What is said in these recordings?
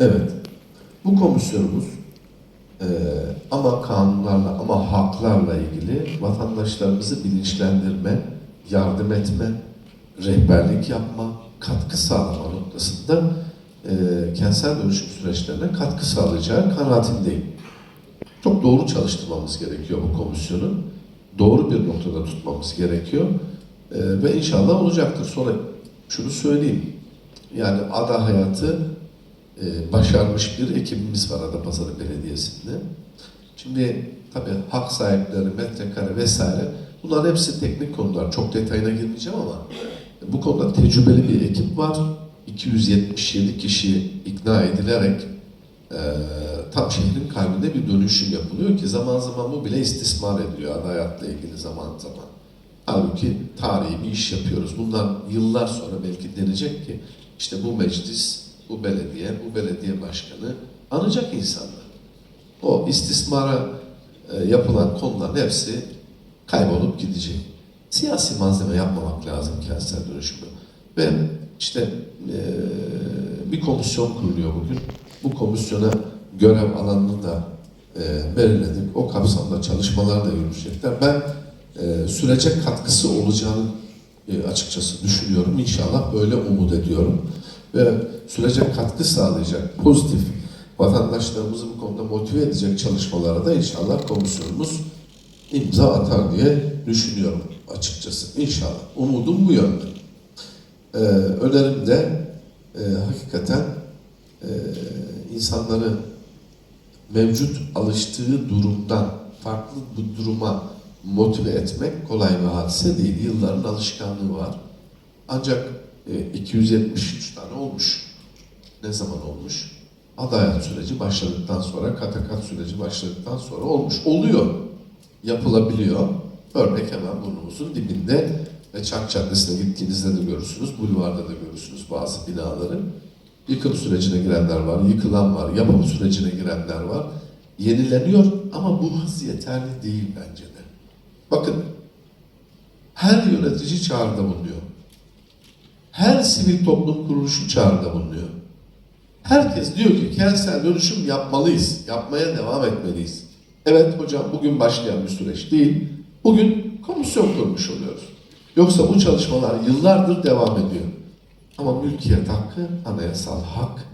Evet. Bu komisyonumuz eee, ama kanunlarla ama haklarla ilgili vatandaşlarımızı bilinçlendirme, yardım etme, rehberlik yapma, katkı sağlama noktasında eee kentsel dönüşüm süreçlerine katkı sağlayacağı kanaatindeyim. Çok doğru çalıştırmamız gerekiyor bu komisyonu. Doğru bir noktada tutmamız gerekiyor. Eee, ve inşallah olacaktır. Sonra şunu söyleyeyim. Yani ada hayatı e, başarmış bir ekibimiz var Adapazarı Belediyesi'nde. Şimdi tabii hak sahipleri, metrekare vesaire bunların hepsi teknik konular. Çok detayına girmeyeceğim ama bu konuda tecrübeli bir ekip var. 277 kişi ikna edilerek e, tam şehrin kalbinde bir dönüşüm yapılıyor ki zaman zaman bu bile istismar ediliyor hayatla ilgili zaman zaman. Halbuki tarihi bir iş yapıyoruz. Bundan yıllar sonra belki denecek ki işte bu meclis, bu belediye, bu belediye başkanı anacak insanlar. O istismara e, yapılan konuların hepsi kaybolup gidecek. Siyasi malzeme yapmamak lazım kentsel dönüşümü. Ve işte e, bir komisyon kuruluyor bugün. Bu komisyona görev alanını da e, belirledik. O kapsamda çalışmalar da yürüyecekler. Ben e, sürece katkısı olacağını e, açıkçası düşünüyorum. İnşallah öyle umut ediyorum. Ve sürece katkı sağlayacak pozitif vatandaşlarımızı bu konuda motive edecek çalışmalara da inşallah komisyonumuz imza atar diye düşünüyorum açıkçası. İnşallah. Umudum bu yönde. Ee, önerim de e, hakikaten e, insanları mevcut alıştığı durumdan farklı bir duruma motive etmek kolay bir hadise değil. Yılların alışkanlığı var. Ancak e, 273 tane olmuş. Ne zaman olmuş? Adalet süreci başladıktan sonra, katakat süreci başladıktan sonra olmuş. Oluyor. Yapılabiliyor. Örnek hemen burnumuzun dibinde ve Çark Caddesi'ne gittiğinizde de görürsünüz. Bulvarda da görürsünüz bazı binaları. Yıkım sürecine girenler var, yıkılan var, yapım sürecine girenler var. Yenileniyor ama bu hız yeterli değil bence de. Bakın, her yönetici çağrıda bulunuyor. Her sivil toplum kuruluşu çağrıda bulunuyor. Herkes diyor ki kentsel dönüşüm yapmalıyız, yapmaya devam etmeliyiz. Evet hocam bugün başlayan bir süreç değil, bugün komisyon kurmuş oluyoruz. Yoksa bu çalışmalar yıllardır devam ediyor. Ama mülkiyet hakkı anayasal hak.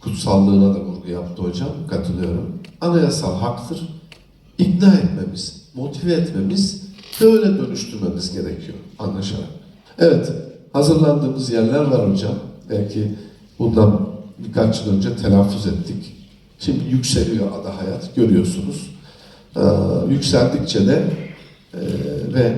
Kutsallığına da vurgu yaptı hocam, katılıyorum. Anayasal haktır. İkna etmemiz, motive etmemiz, böyle dönüştürmemiz gerekiyor anlaşarak. Evet, hazırlandığımız yerler var hocam. Belki bundan birkaç yıl önce telaffuz ettik. Şimdi yükseliyor ada hayat, görüyorsunuz. Ee, yükseldikçe de e, ve